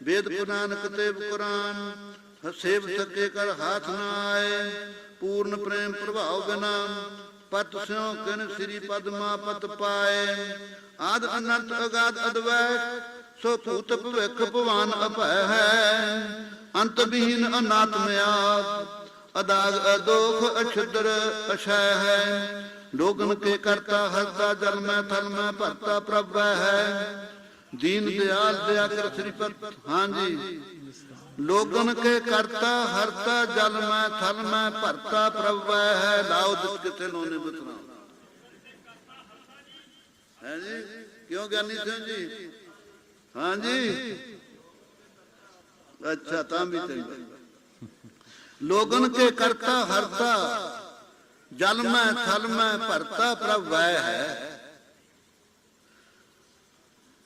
ਵੇਦ ਪੁਰਾਨ ਕਤੇਬ ਕੁਰਾਨ ਹਸੇਬ ਸਕੇ ਕਰ ਹਾਥ ਨਾ ਆਏ, ਪੂਰਨ ਪ੍ਰੇਮ ਪ੍ਰਭਾਵ ਬਿਨਾ, ਪਤ ਸਿਉ ਕਿਨ ਸ੍ਰੀ ਪਦਮਾ ਪਤ ਪਾਏ। ਆਦ ਅਨੰਤ ਅਗਾਧ ਅਦਵੈਤ ਸੋ ਭੂਤ ਭਵਿਖ ਭਵਾਨ ਅਭੈ ਹੈ। ਅੰਤ ਵਿਹੀਨ ਅਨਾਤਮ ਅਦਾਗ ਅਦੋਖ ਅਛਦਰ ਅਛੈ ਹੈ। ਲੋਗਨ ਕੇ ਕਰਤਾ ਹਸਤਾ ਜਲ ਮੈਂ ਥਲ ਮੈਂ ਭਰਤਾ ਪ੍ਰਭ ਹੈ। ਦੀਨ ਦਿਆਲ ਦਇਆ ਕਰ ਸ੍ਰੀ ਪਤ ਹਾਂਜੀ ਲੋਗਨ ਕੇ ਕਰਤਾ ਹਰਤਾ ਜਲ ਮੈਂ ਥਲ ਮੈਂ ਭਰਤਾ ਪ੍ਰਭ ਹੈ ਲਾਉ ਦੁਖ ਕਿਥੇ ਲੋਨੇ ਬਤਨਾ ਹੈ ਜੀ ਕਿਉਂ ਗਿਆਨੀ ਸਿੰਘ ਜੀ ਹਾਂਜੀ ਅੱਛਾ ਤਾਂ ਵੀ ਚੰਗਾ ਲੋਗਨ ਕੇ ਕਰਤਾ ਹਰਤਾ ਜਲ ਮੈਂ ਥਲ ਮੈਂ ਭਰਤਾ ਪ੍ਰਭ ਹੈ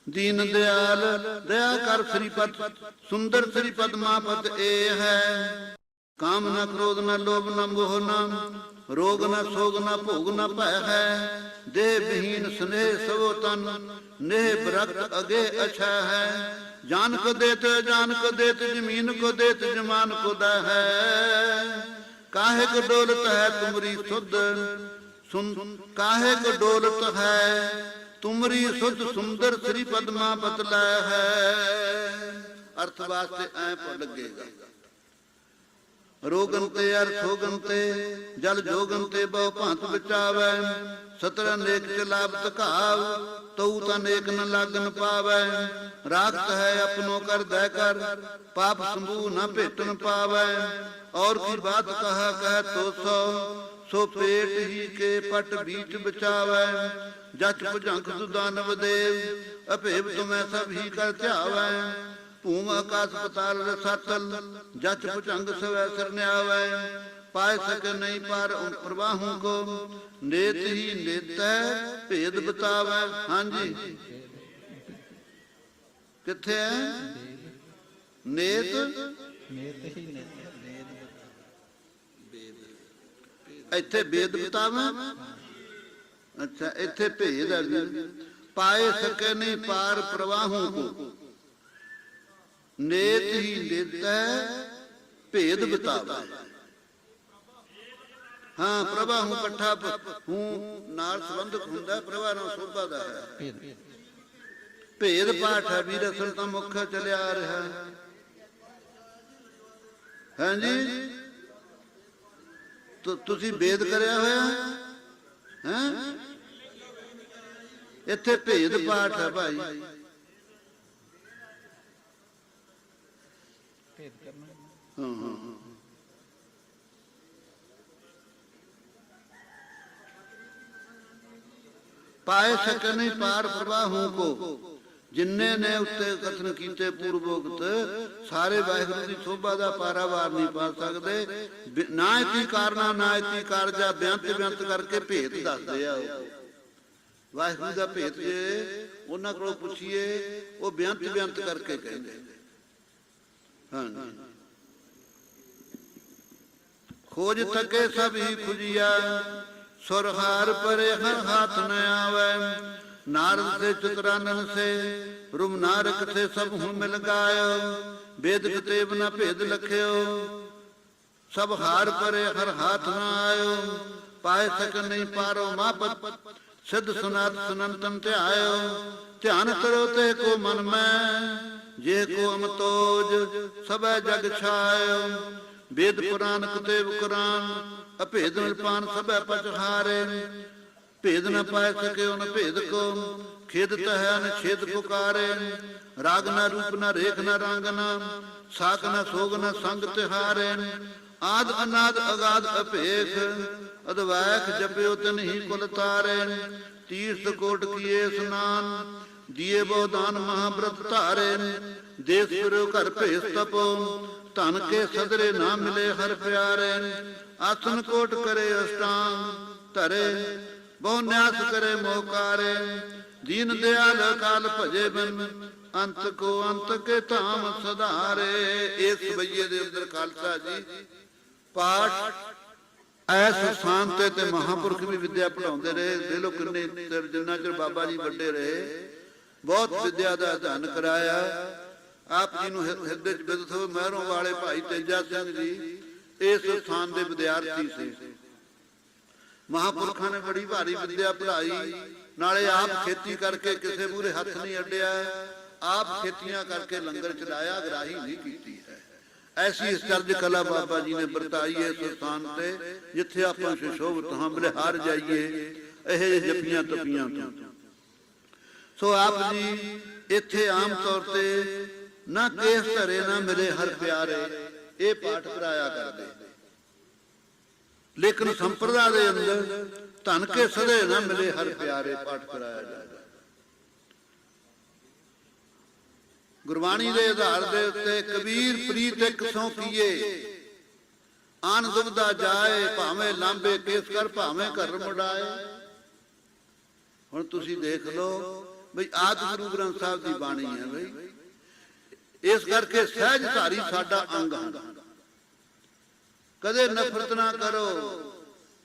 ਦੀਨ ਦਿਆਲ, ਦਇਆ ਕਰ ਸ੍ਰੀ ਸੁੰਦਰ ਸ੍ਰੀ ਪਦਮਾਪਤ ਏ ਹੈ। ਕਾਮ ਨ ਕ੍ਰੋਧ, ਨ ਲੋਭ, ਨ ਮੋਹ, ਨ ਰੋਗ, ਨ ਸੋਗ, ਨ ਭੋਗ, ਨ ਭੈ ਹੈ। ਦੇਹ ਵਿਹੀਨ ਸਨੇਹ ਸਵੋ ਤਨ, ਨੇਹ ਬਰਕਤ ਅਗੇ ਅਛਾ ਹੈ। ਜਾਨ ਕੋ ਦੇਤ ਜਾਨ ਕੋ ਦੇਤ, ਜ਼ਮੀਨ ਕੋ ਦੇਤ, ਜਮਾਨ ਕੋ ਦਾ ਹੈ। ਕਾਹੇ ਕੋ ਡੋਲਤ ਹੈ ਤੁਮਰੀ ਸੁਧ, ਸੁਨ ਕਾਹੇ ਕੋ ਡੋਲਤ ਹੈ। ਤੁਮਰੀ ਸੁਧ ਸੁੰਦਰ ਸ੍ਰੀ ਪਦਮਾ ਬਤਲਾ ਹੈ ਅਰਥ ਵਾਸਤੇ ਐ ਪਰ ਲੱਗੇਗਾ ਰੋਗਨ ਤੇ ਅਰ ਸੋਗਨ ਤੇ ਜਲ ਜੋਗਨ ਤੇ ਬਹੁ ਭਾਂਤ ਬਚਾਵੈ ਸਤਰ ਅਨੇਕ ਚ ਲਾਭ ਤਕਾਵ ਤਉ ਤਾਂ ਨੇਕ ਨ ਲਾਗਨ ਪਾਵੈ ਰਾਖਤ ਹੈ ਆਪਣੋ ਕਰ ਦੈ ਕਰ ਪਾਪ ਸੰਭੂ ਨ ਭੇਟਨ ਪਾਵੈ ਔਰ ਕੀ ਬਾਤ ਕਹਾ ਕਹਿ ਤੋ ਸੋ ਸੋ ਪੇਟ ਹੀ ਕੇ ਪਟ ਬੀਚ ਬਚਾਵੈ ਜਚ ਭੁਜੰਗ ਸੁਦਾਨਵ ਦੇਵ, ਅਭੇਵ ਤੁਮੈ ਸਭ ਹੀ ਕਰ ਧਿਆਵੈ। ਭੂਮ ਆਕਾਸ ਪਤਾਲ ਰਸਤਲ ਜਚ ਭੁਜੰਗ ਸਵੈ ਸਰਨਿਆਵੈ ਪਾਇ ਸਕ ਨਹੀਂ ਪਰ ਪ੍ਰਵਾਹੂ ਕੋ, ਨੇਤ ਹੀ ਨੇਤੈ, ਭੇਦ ਬਤਾਵੈ। ਹਾਂਜੀ। ਕਿੱਥੇ ਹੈ ਨੇਤ? ਨੇਤ ਹੀ ਨੇਤ ਇੱਥੇ ਵੇਦ ਬਤਾਵਾਂ। ਅੱਛਾ, ਇੱਥੇ ਭੇਦ ਹੈ ਵੀ ਪਾਏ ਸਕੇ ਨਹੀਂ ਪਾਰ ਪ੍ਰਵਾਹੋਂ ਕੋ। ਨੇਤ ਹੀ ਨੇਤੈ, ਭੇਦ ਬਤਾਵਾ। ਹਾਂ, ਪ੍ਰਵਾਹੋਂ ਇਕੱਠਾ ਹੂੰ, ਨਾਲ ਸੰਬੰਧਕ ਹੁੰਦਾ, ਪ੍ਰਵਾਹ ਨਾਲ ਸੋਭਾ ਦਾ ਹੈ। ਭੇਦ ਪਾਠ ਹੈ ਵੀਰ, ਅਸਲ ਤਾਂ ਮੁੱਖ ਚਲਿਆ ਆ ਰਿਹਾ ਹਾਂਜੀ ਤੁਸੀਂ ਵੇਦ ਕਰਿਆ ਹੋਇਆ? ਹੈ? ਇੱਥੇ ਭੇਦ ਪਾਠ ਹੈ ਭਾਈ। ਭੇਦ ਕਰਨਾ ਹਾਂ। ਹਾਂ। ਪਾਏ ਸਕਨੇ ਪਾਰ ਪ੍ਰਵਾਹੋਂ ਕੋ। ਜਿਨਨੇ ਨੇ ਉੱਤੇ ਕਥਨ ਕੀਤੇ ਪੂਰਵੋਕਤ, ਸਾਰੇ ਵਾਹਿਗੁਰੂ ਦੀ ਸੋਭਾ ਦਾ ਪਾਰਾਵਾਰ ਨਹੀਂ ਪਾ ਸਕਦੇ। ਨਾ ਇਤੀ ਕਾਰਨਾ, ਨਾ ਇਤੀ ਕਾਰਜਾ, ਬਿਆੰਤ ਬਿਆੰਤ ਕਰਕੇ ਭੇਦ ਦੱਸਦੇ ਆ ਵਾਹਿਗੁਰੂ ਦਾ ਭੇਦ ਜੇ ਉਹਨਾਂ ਕੋਲੋਂ ਪੁੱਛੀਏ, ਉਹ ਬਿਆੰਤ ਬਿਆੰਤ ਕਰਕੇ ਕਹਿੰਦੇ ਹਾਂ ਖੋਜ ਥਕੇ ਸਭ ਹੀ ਖੁਜੀਆ ਸੁਰਹਾਰ ਪਰੇ ਹਰ ਹਾਥ ਨ ਆਵੈ। ਨਾਰਦ ਸੇ ਚਤਰਾਨਨ ਸੇ ਰੁਮ ਨਾਰਕ ਸੇ ਸਭ ਹੁਣ ਮਿਲ ਗਾਇਓ ਵੇਦ ਕਿਤੇਬ ਨ ਭੇਦ ਲਖਿਓ। ਸਭ ਹਾਰ ਪਰੇ ਹਰ ਹਾਥ ਨ ਆਇਓ ਪਾਏ ਸਕ ਨਹੀਂ ਪਾਰੋ ਮਾਪਤ, ਸਿੱਧ ਸੁਨਾਤ ਸੁਨੰਤਨ ਧਿਆਇਓ। ਧਿਆਨ ਕਰੋ ਤੇ ਕੋ ਮਨ ਮੈਂ, ਜੇ ਕੋ ਅਮਤੋਜ, ਸਭੈ ਜਗ ਛਾਇਓ। ਵੇਦ ਪੁਰਾਨ ਕਤੇਬ ਕੁਰਾਨ, ਅਭੇਦ ਨਿਰਪਾਨ ਸਭੈ ਪਚਹਾਰੇ ਭੇਦ ਨ ਪਾਇ ਸਕੇ ਉਹਨ ਭੇਦ ਕੋ ਖੇਦਤ ਹੈ ਅਨਛੇਦ ਪੁਕਾਰੇ ਰਾਗ ਨ ਰੂਪ ਨ ਰੇਖ ਨ ਰੰਗ ਨ, ਸਾਖ ਨ ਸੋਗ ਨ ਸੰਗ ਤਿਹਾਰੇ ਆਦ ਅਨਾਦ ਅਗਾਧ ਅਭੇਖ, ਅਦਵੈਖ ਜਪਿਓ ਤਿਨ ਕੁਲ ਤਾਰੇ ਤੀਰਥ ਕੋਟ ਕੀਏ ਇਸਨਾਨ ਦੀਏ ਬੋ ਦਾਨ ਮਹਾਬ੍ਰਤ ਧਾਰੇ ਦੇਸ ਗੁਰੂ ਘਰ ਭੇਸ ਤਪੋ ਧਨ ਕੇ ਸਦਰੇ ਨਾ ਮਿਲੇ ਹਰ ਪਿਆਰੇ ਆਸਨ ਕੋਟ ਕਰੇ ਅਸ਼ਟਾਂਗ, ਧਰੇ ਬਹੁ ਨਿਆਸ ਕਰੇ ਮੋਕਾਰੇ, ਦੀਨ ਦਿਆਲ ਕਾਲ ਭਜੇ ਬਿਨ, ਅੰਤ ਕੋ ਅੰਤ ਕੇ ਧਾਮ ਸਧਾਰੇ। ਇਸ ਬਈਏ ਦੇ ਅੰਦਰ ਖਾਲਸਾ ਜੀ, ਪਾਠ ਐਸ ਸਥਾਨ ਤੇ ਤੇ ਮਹਾਪੁਰਖ ਵੀ ਵਿਦਿਆ ਪੜਾਉਂਦੇ ਰਹੇ। ਦੇ ਲੋ ਕਿੰਨੇ ਚਿਰ- ਜਿੰਨਾ ਚਿਰ ਬਾਬਾ ਜੀ ਵੱਡੇ ਰਹੇ, ਬਹੁਤ ਵਿਦਿਆ ਦਾ ਅਧਿਐਨ ਕਰਾਇਆ। ਆਪ ਜੀ ਨੂੰ ਹਿਰਦੇ ਚ ਬਿਦਤ ਹੋਵੇ ਮਹਿਰੋਂ ਵਾਲੇ ਭਾਈ ਤੇਜਾ ਸਿੰਘ ਜੀ, ਇਸ ਸਥਾਨ ਦੇ ਵਿਦਿਆਰਥੀ ਸੀ। ਮਹਾਪੁਰਖਾਂ ਨੇ ਬੜੀ ਭਾਰੀ ਵਿਦਿਆ ਪੜ੍ਹਾਈ। ਨਾਲੇ ਆਪ ਖੇਤੀ ਕਰਕੇ ਕਿਸੇ ਮੂਰੇ ਹੱਥ ਨਹੀਂ ਅੱਡਿਆ। ਆਪ ਖੇਤੀਆਂ ਕਰਕੇ ਲੰਗਰ ਚਲਾਇਆ ਗਰਾਹੀ ਨਹੀਂ ਕੀਤੀ ਹੈ। ਐਸੀ ਅਚਰਜ ਕਲਾ ਬਾਬਾ ਜੀ ਨੇ ਵਰਤਾਈ ਇਸ ਸਥਾਨ ਤੇ, ਜਿੱਥੇ ਆਪਾਂ ਸ਼ੋਭਤ ਹਾਂ, ਬਲਿਹਾਰ ਜਾਈਏ, ਇਹ ਜਿਹੇ ਤਪੀਆਂ ਤੋਂ। ਸੋ ਆਪ ਜੀ, ਇੱਥੇ ਆਮ ਤੌਰ ਤੇ ਨਾ ਕੇਸ ਧਰੇ, ਨਾ ਮਿਲੇ ਹਰ ਪਿਆਰੇ, ਇਹ ਪਾਠ ਕਰਾਇਆ ਕਰਦੇ। ਲੇਕਿਨ ਸੰਪਰਦਾ ਦੇ ਅੰਦਰ ਧਨ ਕੇ ਸਦੇ ਨਾ ਮਿਲੇ, ਹਰ ਪਿਆਰੇ ਪਾਠ ਕਰਾਇਆ ਜਾਂਦਾ। ਗੁਰਬਾਣੀ ਦੇ ਆਧਾਰ ਦੇ ਉੱਤੇ ਕਬੀਰ ਪ੍ਰੀਤ ਇੱਕ ਸੌ ਕੀਏ ਆਨ ਦੁਬਦਾ ਜਾਏ, ਭਾਵੇਂ ਲਾਂਬੇ ਕੇਸ ਕਰ, ਭਾਵੇਂ ਘਰ ਮੁੜਾਏ ਹੁਣ ਤੁਸੀਂ ਦੇਖ ਲਓ ਬਈ ਆਦ ਗੁਰੂ ਗ੍ਰੰਥ ਸਾਹਿਬ ਦੀ ਬਾਣੀ ਹੈ ਬਈ। ਇਸ ਕਰਕੇ ਸਹਿਜ ਧਾਰੀ ਸਾਡਾ ਅੰਗ ਹੁੰਦਾ। ਕਦੇ ਨਫ਼ਰਤ ਨਾ ਕਰੋ।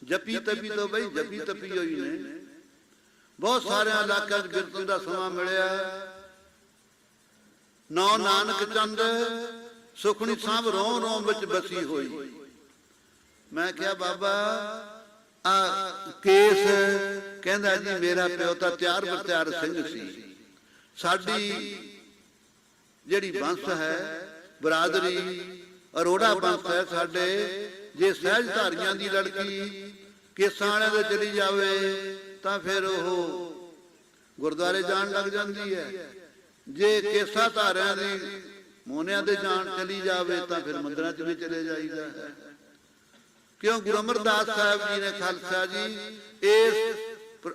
ਜਪੀ ਤਪੀ ਤੋਂ ਬਈ ਜਪੀ ਤਪੀ ਹੋਈ ਨੇ। ਬਹੁਤ ਸਾਰਿਆਂ ਇਲਾਕਿਆਂ 'ਚ ਬਿਰਤਨ ਦਾ ਸਮਾਂ ਮਿਲਿਆ। ਨੌ ਨਾਨਕ ਚੰਦ ਸੁਖਣੀ ਸਾਹਿਬ ਰੋਂ ਰੋਂ ਵਿੱਚ ਬਸੀ ਹੋਈ। ਮੈਂ ਕਿਹਾ, ਬਾਬਾ, ਆ ਕੇਸ ਕਹਿੰਦਾ ਜੀ, ਮੇਰਾ ਪਿਓ ਤਾਂ ਤਿਆਰ ਬਤਿਆਰ ਸਿੰਘ ਸੀ। ਸਾਡੀ ਜਿਹੜੀ ਬੰਸ ਹੈ, ਬਰਾਦਰੀ ਅਰੋੜਾ ਬੰਸ ਹੈ ਸਾਡੇ, ਜੇ ਸਹਿਜ ਧਾਰੀਆਂ ਦੀ ਲੜਕੀ ਕੇਸਾਂ ਵਾਲਿਆਂ ਦੇ ਚਲੀ ਜਾਵੇ, ਤਾਂ ਫਿਰ ਉਹ ਗੁਰਦੁਆਰੇ ਜਾਣ ਲੱਗ ਜਾਂਦੀ ਹੈ। ਜੇ ਕੇਸਾ ਧਾਰਿਆਂ ਦੀ ਮੋਨਿਆਂ ਦੇ ਜਾਣ ਚਲੀ ਜਾਵੇ, ਤਾਂ ਫਿਰ ਮੰਦਰਾਂ 'ਚ ਵੀ ਚਲੇ ਜਾਈਦਾ ਹੈ। ਕਿਉਂ ਗੁਰੂ ਅਮਰਦਾਸ ਸਾਹਿਬ ਜੀ ਨੇ ਖਾਲਸਾ ਜੀ, ਇਸ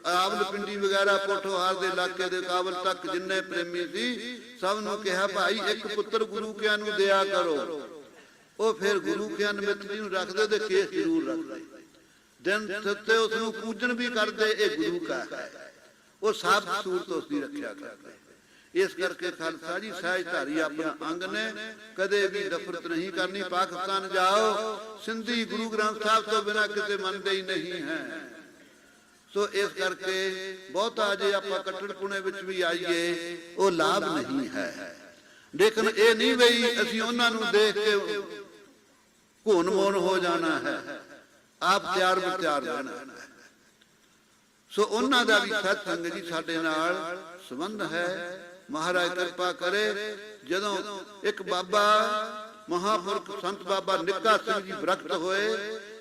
ਆਵਲ ਪਿੰਡੀ ਵਗੈਰਾ ਪੋਠੋਹਾਰ ਦੇ ਇਲਾਕੇ ਦੇ ਕਾਬਲ ਤੱਕ ਜਿੰਨੇ ਪ੍ਰੇਮੀ ਸੀ, ਸਭ ਨੂੰ ਕਿਹਾ, ਭਾਈ, ਇੱਕ ਪੁੱਤਰ ਗੁਰੂ ਕਿਆਂ ਨੂੰ ਦਿਆ ਕਰੋ? ਉਹ ਫਿਰ ਗੁਰੂ ਕਿਆਂ ਨਿਮਿਤ ਨੂੰ ਰੱਖਦੇ ਤੇ ਕੇਸ ਜ਼ਰੂਰ ਰੱਖਦੇ। ਦਿਨ ਸੱਤੇ ਉਸ ਨੂੰ ਪੂਜਣ ਵੀ ਕਰਦੇ, ਇਹ ਗੁਰੂ ਕਾ ਹੈ। ਉਹ ਸਾਬ ਸੂਰਤ ਉਸ ਦੀ ਰੱਖਿਆ ਕਰਦੇ। ਇਸ ਕਰਕੇ ਖਾਲਸਾ ਜੀ ਸਹਿਜ ਆਪਣਾ ਅੰਗ ਨੇ, ਕਦੇ ਵੀ ਨਫ਼ਰਤ ਨਹੀਂ ਕਰਨੀ, ਪਾਕਿਸਤਾਨ ਜਾਓ, ਸਿੰਧੀ ਗੁਰੂ ਗ੍ਰੰਥ ਸਾਹਿਬ ਤੋਂ ਬਿਨਾ ਕਿਤੇ ਮੰਨਦੇ ਹੀ ਨਹੀਂ ਹੈ। ਸੋ ਇਸ ਕਰਕੇ ਬਹੁਤਾ ਜੇ ਆਪਾਂ ਕੱਟੜਪੁਣੇ ਵਿੱਚ ਵੀ ਆਈਏ, ਉਹ ਲਾਭ ਨਹੀਂ ਹੈ। ਲੇਕਿਨ ਇਹ ਨਹੀਂ ਬਈ ਅਸੀਂ ਉਹਨਾਂ ਨੂੰ ਦੇਖ ਕੇ ਘੁਣ ਮੋਨ ਹੋ ਜਾਣਾ ਹੈ। ਆਪ ਤਿਆਰ ਵਿਚਾਰ ਰਹਿਣਾ ਸੋ ਉਹਨਾਂ ਦਾ ਵੀ ਸਤ ਸੰਗ ਜੀ ਸਾਡੇ ਨਾਲ ਸੰਬੰਧ ਹੈ। ਮਹਾਰਾਜ ਕਿਰਪਾ ਕਰੇ, ਜਦੋਂ ਇੱਕ ਬਾਬਾ ਮਹਾਪੁਰਖ ਸੰਤ ਬਾਬਾ ਨਿੱਕਾ ਸਿੰਘ ਜੀ ਵਿਰਕਤ ਹੋਏ,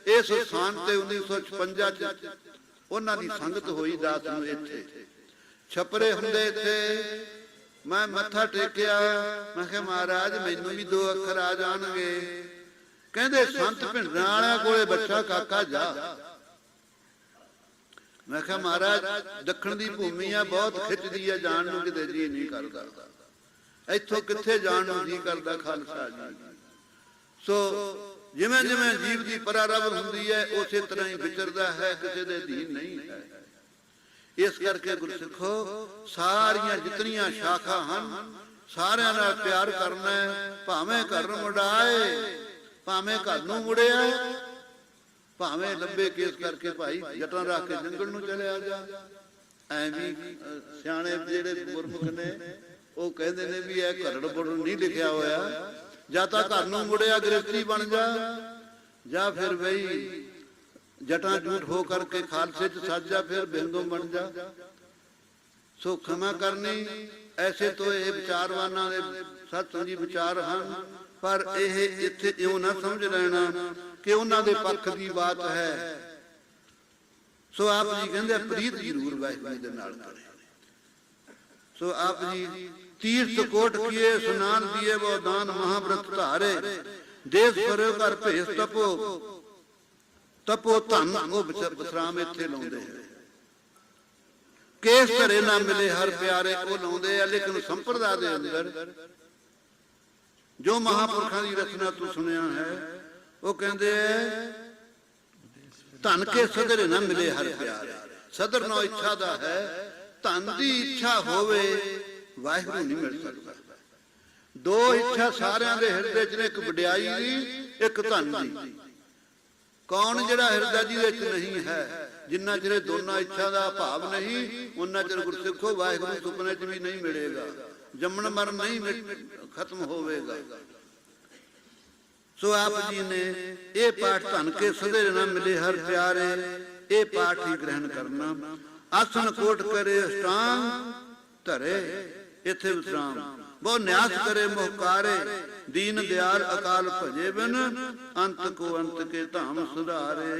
ਇਸ ਸਥਾਨ ਤੇ 1956 ਚ ਉਹਨਾਂ ਦੀ ਸੰਗਤ ਹੋਈ ਦਾਸ ਨੂੰ ਇੱਥੇ। ਛਪਰੇ ਹੁੰਦੇ ਇੱਥੇ, ਮੈਂ ਮੱਥਾ ਟੇਕਿਆ, ਮੈਂ ਕਿਹਾ, ਮਹਾਰਾਜ, ਮੈਨੂੰ ਵੀ ਦੋ ਅੱਖਰ ਆ ਜਾਣਗੇ। ਕਹਿੰਦੇ ਸੰਤ ਭਿੰਡਰਾਂ ਵਾਲਿਆਂ ਕੋਲੇ ਬੱਚਾ ਕਾਕਾ ਜਾ। ਮੈਂ ਕਿਹਾ, ਮਹਾਰਾਜ, ਦੱਖਣ ਦੀ ਭੂਮੀ ਆ, ਬਹੁਤ ਖਿੱਚਦੀ ਆ, ਜਾਣ ਨੂੰ ਕਿਤੇ ਜੀ ਨਹੀਂ ਕਰਦਾ। ਇੱਥੋਂ ਕਿੱਥੇ ਜਾਣ ਨੂੰ ਜੀ ਕਰਦਾ ਖਾਲਸਾ ਜੀ? ਸੋ ਜਿਵੇਂ ਜਿਵੇਂ ਜੀਵ ਦੀ ਪਰਾਰਬ ਹੁੰਦੀ ਹੈ, ਉਸੇ ਤਰ੍ਹਾਂ ਹੀ ਵਿਚਰਦਾ ਹੈ, ਕਿਸੇ ਦੇ ਅਧੀਨ ਨਹੀਂ ਹੈ। ਇਸ ਕਰਕੇ ਗੁਰਸਿੱਖੋ, ਸਾਰੀਆਂ ਜਿਤਨੀਆਂ ਸ਼ਾਖਾ ਹਨ, ਸਾਰਿਆਂ ਨਾਲ ਪਿਆਰ ਕਰਨਾ ਭਾਵੇਂ ਘਰ ਮੁੜਾਏ ਭਾਵੇਂ ਘਰ ਨੂੰ ਮੁੜਿਆ ਭਾਵੇਂ ਲੰਬੇ ਕੇਸ ਕਰਕੇ ਭਾਈ ਜਟਾਂ ਰੱਖ ਕੇ ਜੰਗਲ ਨੂੰ ਚਲਿਆ ਜਾ। ਐ ਵੀ ਅ, ਸਿਆਣੇ ਜਿਹੜੇ ਗੁਰਮੁਖ ਨੇ ਉਹ ਕਹਿੰਦੇ ਨੇ ਵੀ ਇਹ ਘਰੜ ਬੁੜ ਨਹੀਂ ਲਿਖਿਆ ਹੋਇਆ। ਜਾਂ ਤਾਂ ਘਰ ਨੂੰ ਮੁੜਿਆ ਗ੍ਰਸਤੀ ਬਣ ਜਾ। ਜਾਂ। ਫਿਰ ਬਈ ਜਟਾਂ ਝੂਠ ਹੋ ਕਰਕੇ ਖਾਲਸੇ ਚ ਸੱਜ ਜਾ ਫਿਰ ਬਿੰਦੂ ਬਣ ਜਾ। ਸੋ ਖਮਾ ਕਰਨੀ ਐਸੇ ਤੋਂ ਇਹ ਵਿਚਾਰਵਾਨਾਂ ਦੇ ਸਤਿ ਜੀ ਵਿਚਾਰ ਹਨ। ਪਰ ਇਹ ਇੱਥੇ ਇਉਂ ਨਾ ਸਮਝ ਲੈਣਾ ਕਿ ਉਹਨਾਂ ਦੇ ਪੱਖ ਦੀ ਬਾਤ ਹੈ। ਸੋ ਆਪ ਜੀ ਕਹਿੰਦੇ ਪ੍ਰੀਤ ਜ਼ਰੂਰ ਵਾਹਿਗੁਰੂ ਦੇ ਨਾਲ ਕਰੇ ਸੋ ਆਪ ਜੀ ਤੀਰਥ ਕੋਟ ਕੀਏ, ਸੁਨਾਨ ਦੀਏ, ਵੋ ਦਾਨ ਮਹਾਵ੍ਰਤ ਧਾਰੇ। ਦੇਸ ਕਰਿਓ ਕਰ ਭੇਸ ਤਪੋ। ਤਪੋ ਧਨ ਉਹ ਵਿਚ- ਇੱਥੇ ਲਾਉਂਦੇ ਆ ਕੇਸ ਧਰੇ ਨਾ ਮਿਲੇ, ਹਰ ਪਿਆਰੇ ਉਹ ਲਾਉਂਦੇ ਆ ਲੇਕਿਨ ਸੰਪਰਦਾ ਦੇ ਅੰਦਰ ਜੋ ਮਹਾਪੁਰਖਾਂ ਦੀ ਰਚਨਾ ਤੂੰ ਸੁਣਿਆ ਹੈ, ਉਹ ਕਹਿੰਦੇ ਆ ਧਨ ਕੇ ਸਦਰ ਨਾ ਮਿਲੇ ਹਰ ਪਿਆਰੇ। ਸਦਰ ਨੋ ਇੱਛਾ ਦਾ ਹੈ, ਧਨ ਦੀ ਇੱਛਾ ਹੋਵੇ, ਵਾਹਿਗੁਰੂ ਨਹੀਂ ਮਿਲ ਸਕਦਾ। ਦੋ ਇੱਛਾ ਸਾਰਿਆਂ ਦੇ ਹਿਰਦੇ 'ਚ ਨੇ, ਇੱਕ ਵਡਿਆਈ ਦੀ, ਇੱਕ ਧਨ ਦੀ। ਕੌਣ ਜਿਹੜਾ ਹਿਰਦਾ ਜੀ ਵਿੱਚ ਨਹੀਂ ਹੈ, ਜਿੰਨਾ ਚਿਰ ਦੋਨਾਂ ਇੱਛਾ ਦਾ ਭਾਵ ਨਹੀਂ ਉਹਨਾਂ ਚਿਰ ਗੁਰਸਿੱਖੋ ਵਾਹਿਗੁਰੂ ਸੁਪਨੇ 'ਚ ਵੀ ਨਹੀਂ ਮਿਲੇਗਾ। ਜੰਮਣ ਮਰਨ ਨਹੀਂ ਖਤਮ ਹੋਵੇਗਾ। ਸੋ ਆਪ ਜੀ ਨੇ ਇਹ ਪਾਠ ਧਨ ਕੇ ਸਦੇ ਨਾ ਮਿਲੇ ਹਰ ਪਿਆਰੇ, ਇਹ ਪਾਠ ਹੀ ਗ੍ਰਹਿਣ ਕਰਨਾ। ਆਸਣ ਕੋਟ ਕਰੇ, ਅਸ਼ਟਾਂਗ ਧਰੇ, ਇਥੇ ਵਿਸਰਾਮ। ਬਹੁ ਨਿਆਸ ਕਰੇ ਮੁਹਕਾਰੇ ਦੀਨ ਦਿਆਲ ਅਕਾਲ ਭਜੇ ਬਿਨ, ਅੰਤ ਕੋ ਅੰਤ ਕੇ ਧਾਮ ਸੁਧਾਰੇ।